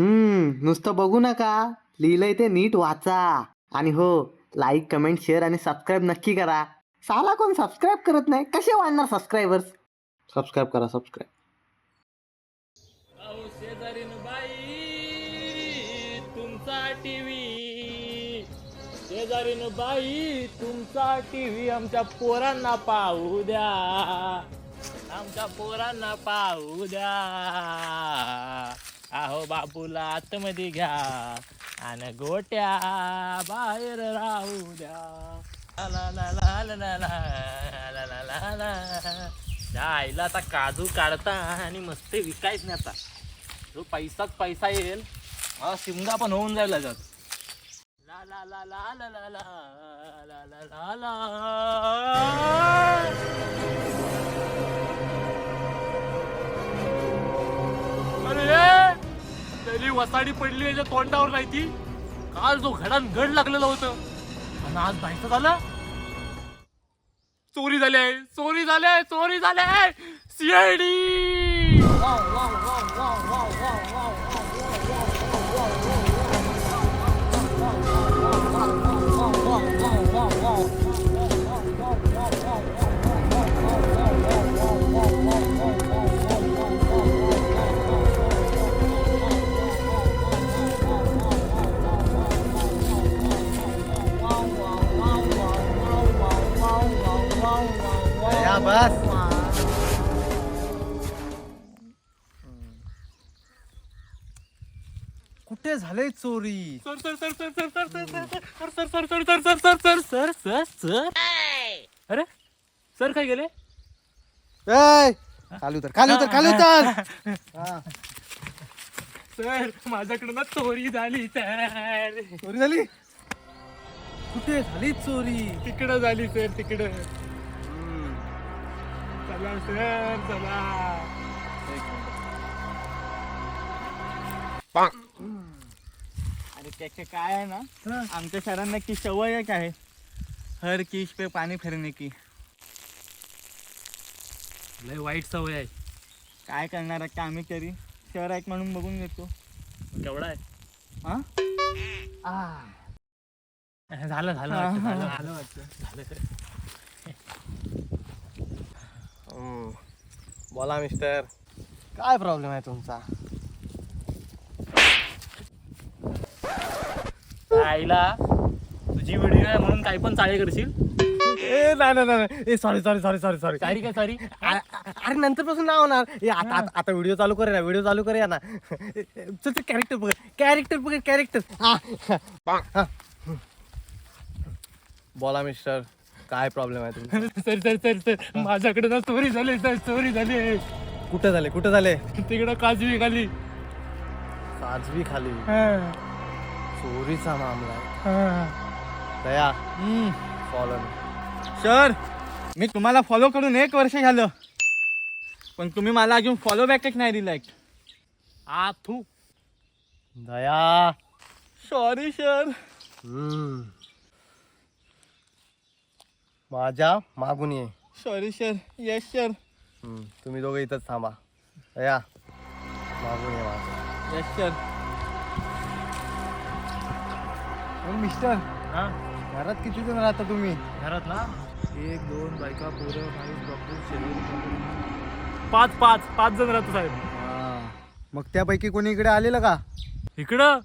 हम्म नुसतं बघू नका. लिहिलंय ते नीट वाचा. आणि हो लाईक कमेंट शेअर आणि सबस्क्राईब नक्की करा. साला कोण सबस्क्राईब करत नाही? कसे वाढणार सबस्क्रायबर्स सबस्क्राईब करा सबस्क्राईब बाई तुमचा टीव्ही शेजारीन बाई तुमचा टीव्ही आमच्या पोरांना पाहू द्या. आमच्या पोरांना पाहू द्या. अहो बापूला आतमध्ये घ्या आणि गोट्या बाहेर राहू द्या ला ला ला ला ला ला ला ला ला ला त्या आईला आता काजू काढता आणि मस्त विकायच नाही आता जो पैसाच पैसा येईल हा शिमगा पण होऊन जाईल त्याच्यात ला ला ला ला ला ला ला ला ला ला ला त्याली वसाडी पडली याच्या तोंडावर नाही ती? काल जो घडान घड लागलेलं होतं. आणि आज बायचं झालं? चोरी झाली आहे चोरी झाली आहे चोरी झाली आहे. सीआयडी कुठे झाले चोरी sir sir sir sir sir sir sir sir sir sir sir sir sir sir sir sir sir sir अरे सर काय गेले ए, खाली उतर खाली उतर खाली उतर हा, सर माझ्याकडून ना चोरी झाली सर चोरी झाली कुठे झाली चोरी तिकडं झाली सर तिकडं चला सर चला अरे त्याचे काय आहे ना आमच्या शहरांना की सवय एक आहे. हर किश पे पाणी फिरणे की. लय वाईट सवय आहे. काय करणार आहे की आम्ही तरी शहर आहेत म्हणून बघून घेतो. केवढा आहे? हा? झालं झालं वाटतं, झालं हा. झालं वाटतं. झालं. बोला मिस्टर. काय प्रॉब्लेम आहे तुमचा? आईला तुझी व्हिडिओ आहे म्हणून काही पण चाळे करशील? ए नाही नाही नाही sorry sorry sorry sorry sorry sorry काय सॉरी अरे नंतर पासून नाही होणार. ए आता आता- आता व्हिडिओ चालू करूया व्हिडिओ चालू करूया ना. चल कॅरेक्टर बघ कॅरेक्टर बघ कॅरेक्टर बोला मिस्टर काय प्रॉब्लेम आहे तुमचा? सर सर सर सर माझ्याकडे ना चोरी झाली सर चोरी झाली. कुठे झाले कुठे झाले? तिकडं काजवी खाली. साजवी खाली. हा, चोरीचा मामला आहे. हा. दया फॉलो सर मी तुम्हाला फॉलो करून एक वर्ष झालं. पण तुम्ही मला अजून फॉलो बॅकच नाही दिलाय. आ थू दया. सॉरी सर हम्म. माझ्या मागून ये. सॉरी सर येस सर हम्म, तुम्ही दोघं इथंच थांबा. दया मागून ये माझं. Yes sir mister. हा? घरात किती जण राहता तुम्ही? घरात ना? एक दोन बायका पोरं माणूस डॉक्टर शेजारी पाच पाच पाच जण राहतो साहेब. मग त्यापैकी कोणी इकडे आलेलं का? इकडं?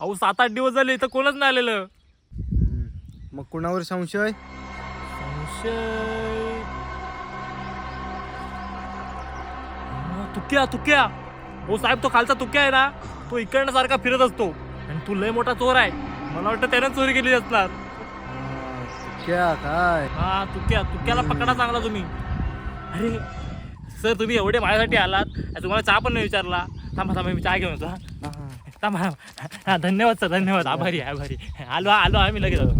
अहो सात आठ दिवस झाले इथं कोणच नाही आलेलं. मग कुणावर संशय? संशय? हा, तुक्या तुक्या. हो साहेब तो खालचा तुक्या आहे ना तो इकडनं सारखा फिरत असतो. आणि तू लय मोठा चोर आहे. मला वाटतं त्यानं चोरी केली असणार. क्या काय? हा तुक्या तुक्याला पकडा चांगला तुम्ही. अरे सर तुम्ही एवढे माझ्यासाठी आलात आणि तुम्हाला चहा पण नाही विचारला. थांबा थांबा मी चहा घेऊन येतो हा. थांबा हा धन्यवाद सर धन्यवाद. आभारी आहे, आभारी आलो आलो आम्ही लगेच आलो.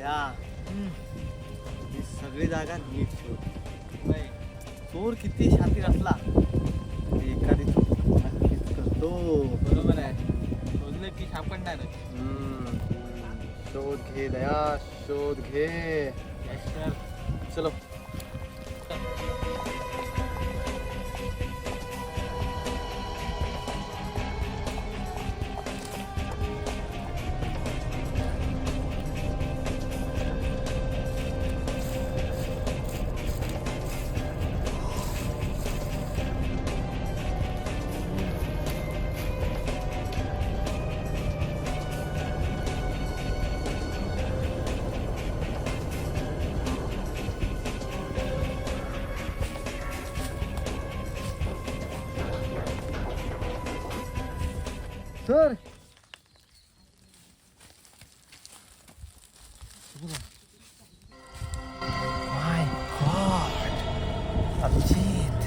या. ही सगळी जागा नीट ठेव. चोर किती शातीर असला बरोबर आहे. शोधलं की सापडणारच. हम्म. शोध घे दया शोध घे. चलो. Sir. My god Abhijit.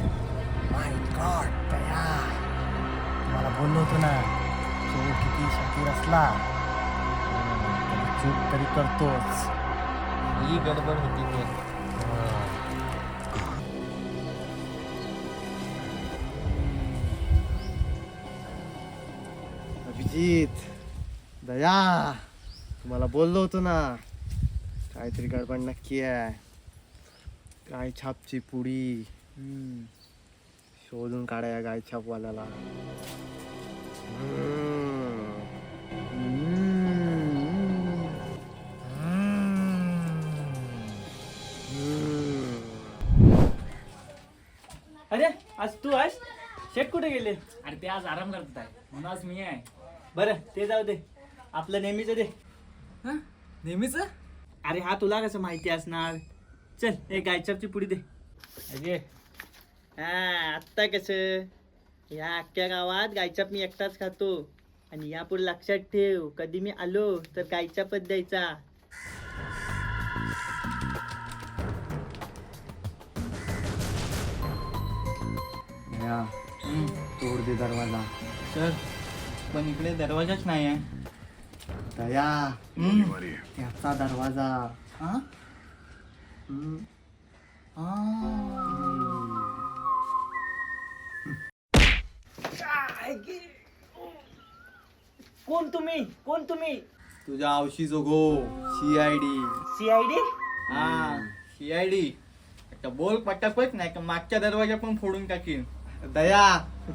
My god तयार तुम्हाला बोललो होतो ना तो किती शातीर असला. चूक तरी करतोच. ही गडबड होती मी अभिजित दया तुम्हाला बोललो होतो ना काहीतरी गडबड नक्की आहे गाय छापची पुडी हम्म. शोधून काढा या गाय छापवाल्याला हम्म. हम्म. अरे आज तू आहेस शेट कुठे गेले अरे ते आज आराम करत आहे म्हणून आज मी आहे बरं ते जाऊ दे. आपलं नेहमीच दे. नेहमीच? अरे हा तुला कसं माहिती असणार? चल एक गायचपची पुडी दे. अरे हा आत्ता कसं? या अख्ख्या गावात गायचाप मी एकटाच खातो. आणि यापुढे लक्षात ठेव कधी मी आलो तर गायचापच द्यायचा. या तोड दे दरवाजा. सर पण इकडे दरवाजाच नाही आहे दया हम्म. याचा दरवाजा. हा? हम्म. हा. कोण तुम्ही? कोण तुम्ही? तुझ्या आवशी जोगो C I D C I D हा सीआयडी आता बोल पटापट नाही का मागच्या दरवाजा पण फोडून टाकीन. दया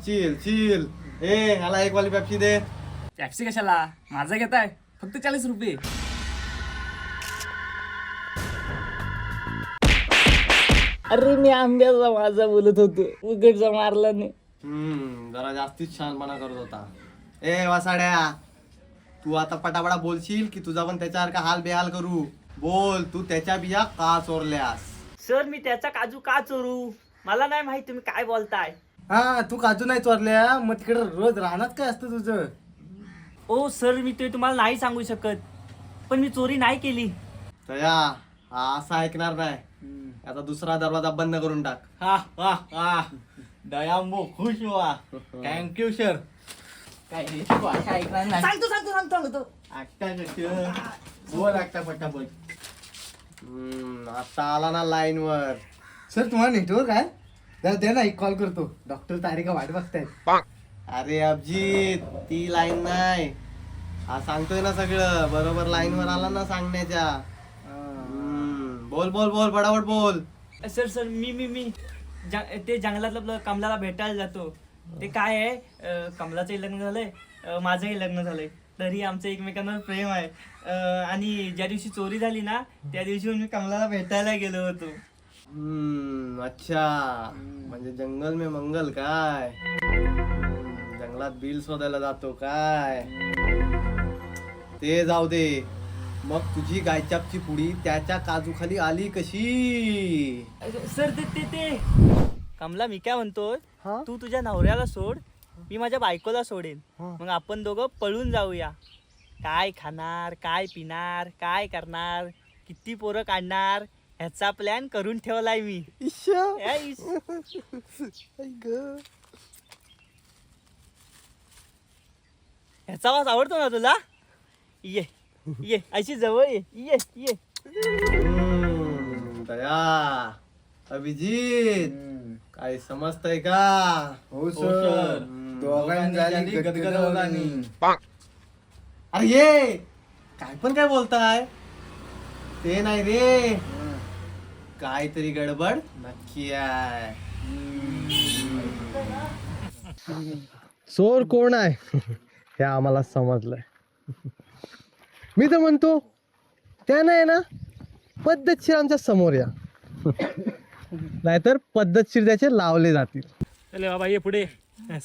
चिल चिल. ए मला एक वाली पेप्सी दे. टॅक्सी कशाला? माझा घेताय? फक्त चाळीस रुपये. अरे मी आंब्याचा माझा बोलत होतो. उघडचा मारला नाही. हम्म जरा जास्तीच छानपणा करत होता. ए वासाड्या तू आता पटापटा बोलशील की तुझा पण त्याच्यासारखा हाल बेहाल करू? बोल तू त्याच्या बिया का चोरल्यास? सर मी त्याचा काजू का चोरू? मला नाही माहीत तुम्ही काय बोलताय. हा तू काजू नाही चोरल्या? मग तिकडे रोज राहणार काय असतं तुझं? ओ सर मी ते तुम्हाला नाही सांगू शकत. पण मी चोरी नाही केली. दया हा असं ऐकणार नाही. आता दुसरा दरवाजा बंद करून टाक. हा हा हा. दयांबो खुश व्हा. थँक्यू सर काय रे तू असं ऐकणार नाही. सांगतो सांगतो सांगतो सांगतो आत्ता कसं बोल आत्ता पटापट. हम्म, आता आला ना लाईन वर सर तुम्हाला नेटवर्क आहे? द्या ना एक कॉल करतो. डॉक्टर तारिका वाट बघतायत. अरे अभिजित ती लाईन नाही. हा सांगतोय ना सगळं. बरोबर लाईन वर आला ना सांगण्याच्या. हम्म, बोल बोल बोल फटाफट बोल. सर सर मी मी मी. जंग- ते जंगलातलं आपलं कमलाला भेटायला जातो. ते काय आहे? अं, कमलाचंही लग्न झालंय. अं, माझंही लग्न झालंय. तरी आमचं एकमेकांवर प्रेम आहे. अं, आणि ज्या दिवशी चोरी झाली ना त्या दिवशी मी कमलाला भेटायला गेलो होतो. हम्म, अच्छा. म्हणजे जंगल में मंगल काय? हम्म, जंगलात बिल शोधायला जातो काय? ते जाऊ दे. मग तुझी गायचापची पुडी त्याच्या काजूखाली आली कशी? सर ते ते ते. कमला मी काय म्हणतोय? हा? तू तुझ्या नवऱ्याला सोड मी माझ्या बायकोला सोडेन हा. मग आपण दोघं पळून जाऊया. काय खाणार काय पिणार काय करणार किती पोरं काढणार ह्याचा प्लॅन करून ठेवलाय मी. या इस- ह्याचा वास आवडतो ना तुला? ये ये अशी जवळ ये ये ये. हम्म, दया अभिजित काय समजतंय का? हो सर. दोघांनी झाली गदगदवगानी. अरे ये! काय पण काय बोलताय? ते नाही रे. काहीतरी गडबड नक्की आहे. चोर कोण आहे? हे आम्हाला समजलंय. मी तर म्हणतो त्या नाही ना पद्धतशीर आमच्यासमोर या. नाहीतर पद्धतशीर त्याचे लावले जातील. चले बाबा ये पुढे.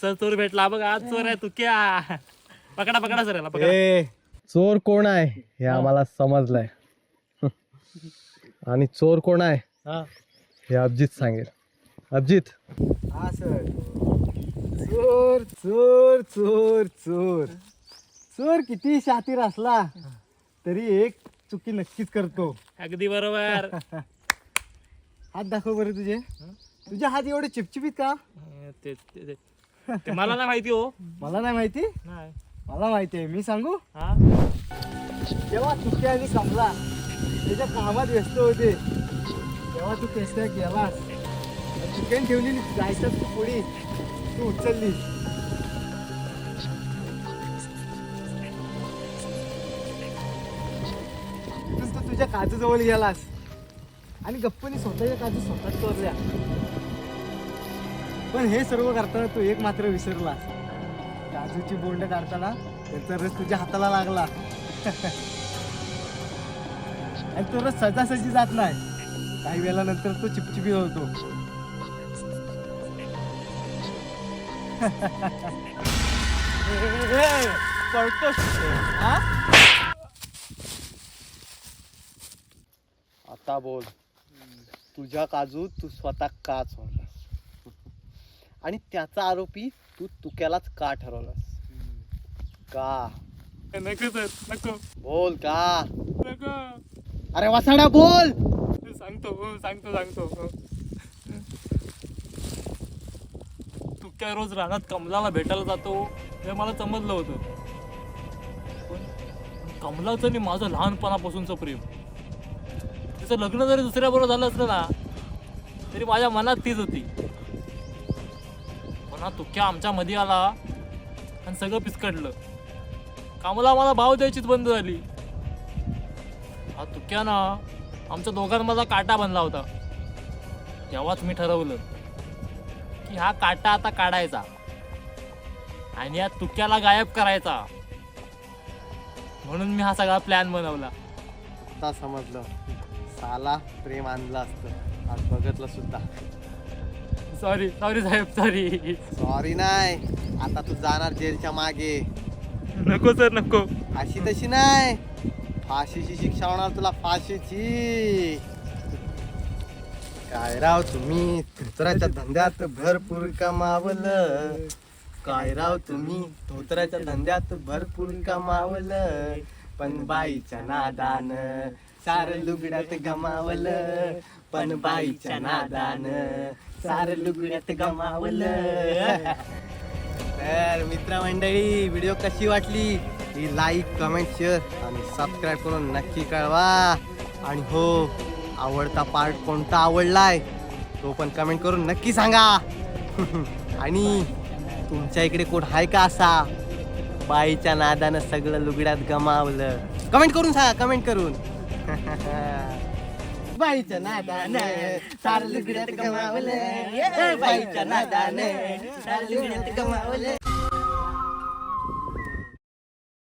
सर चोर भेटला. बघ आज चोर आहे तू क्या? पकडा पकडा सर याला पकडा. ए चोर कोण आहे? हे आम्हाला समजलंय. आणि चोर कोण आहे? हा. हे अभिजित सांगेल. अभिजित. हा सर. चोर चोर चोर चोर. चोर किती शातीर असला तरी एक चुकी नक्कीच करतो. अगदी बरोबर. हात दाखव बरं तुझे. तुझे हात एवढे चिपचिपीत का? ते ते- ते- ते मला नाही माहिती हो. मला नाही माहिती? नाही. मला माहिती आहे. मी सांगू? हा. जेव्हा तुके आणि कमला त्याच्या कामात व्यस्त होते. तेव्हा तू पेस्ट्या गेलास चिकन ठेवलेली जायचं तू पुढे. तू उचलली. तिथून तू तुझ्या काजू जवळ गेलास. आणि गप्पनी स्वतःच्या काजू स्वतःच चोरल्या पण हे सर्व करताना तू एक मात्र विसरलास. काजूची बोंड काढताना त्याचा रस तुझ्या हाताला लागला. आणि तो रस सहजासहजी जात नाही. काही वेळा नंतर तो चिपचिपी होतो. पळतोस हा? आता बोल. तुझ्या काजू तू स्वतः का चोरलास? आणि त्याचा आरोपी तू तुक्यालाच का ठरवलास? का? नको सर नको. बोल का? नको. अरे वसाडा बोल. सांगतो हो, सांगतो सांगतो हो. तू काय रोज रानात कमलाला भेटायला जातो? हे मला समजलं होतं. पण कमलाचं आणि माझं लहानपणापासूनचं प्रेम. तिचं लग्न जरी दुसऱ्याबरोबर झालं असलं ना तरी माझ्या मनात तीच होती. पण हा तुक्या आमच्या मध्ये आला आणि सगळं पिसकडलं कमला मला भाव द्यायचीच बंद झाली. हा तुक्या ना आमच्या दोघांमधला काटा बनला होता. तेव्हाच मी ठरवलं की हा काटा आता काढायचा आणि या तुक्याला गायब करायचा. म्हणून मी हा सगळा प्लॅन बनवला. आता समजलं. साला प्रेम आणलं असतं. आज बघितलं सुद्धा. सॉरी सॉरी साहेब सॉरी सॉरी नाही. आता तू जाणार जेलच्या मागे. नको सर नको. अशी तशी नाही. फाशीची शिक्षा होणार तुला फाशीची. काय राव तुम्ही? धोत्राच्या धंद्यात भरपूर कमावलं. काय राव तुम्ही? धोत्राच्या धंद्यात भरपूर कमावलं. पण बाईच्या नादान सार लुगड्यात गमावलं. पण बाईच्या नादान सार लुगड्यात गमावलं. तर मित्रमंडळी व्हिडिओ कशी वाटली? ही लाईक कमेंट शेअर आणि सबस्क्राईब करून नक्की कळवा. आणि हो आवडता पार्ट कोणता आवडलाय तो पण कमेंट करून नक्की सांगा. आणि तुमच्या इकडे कोण आहे का असा? बाईच्या नादानं सगळं लुगड्यात गमावलं. कमेंट करून सांगा कमेंट करून. बाईच्या नादानं सारं लुगड्यात गमावलं. बाईच्या नादानं सारं लुगड्यात गमावलं.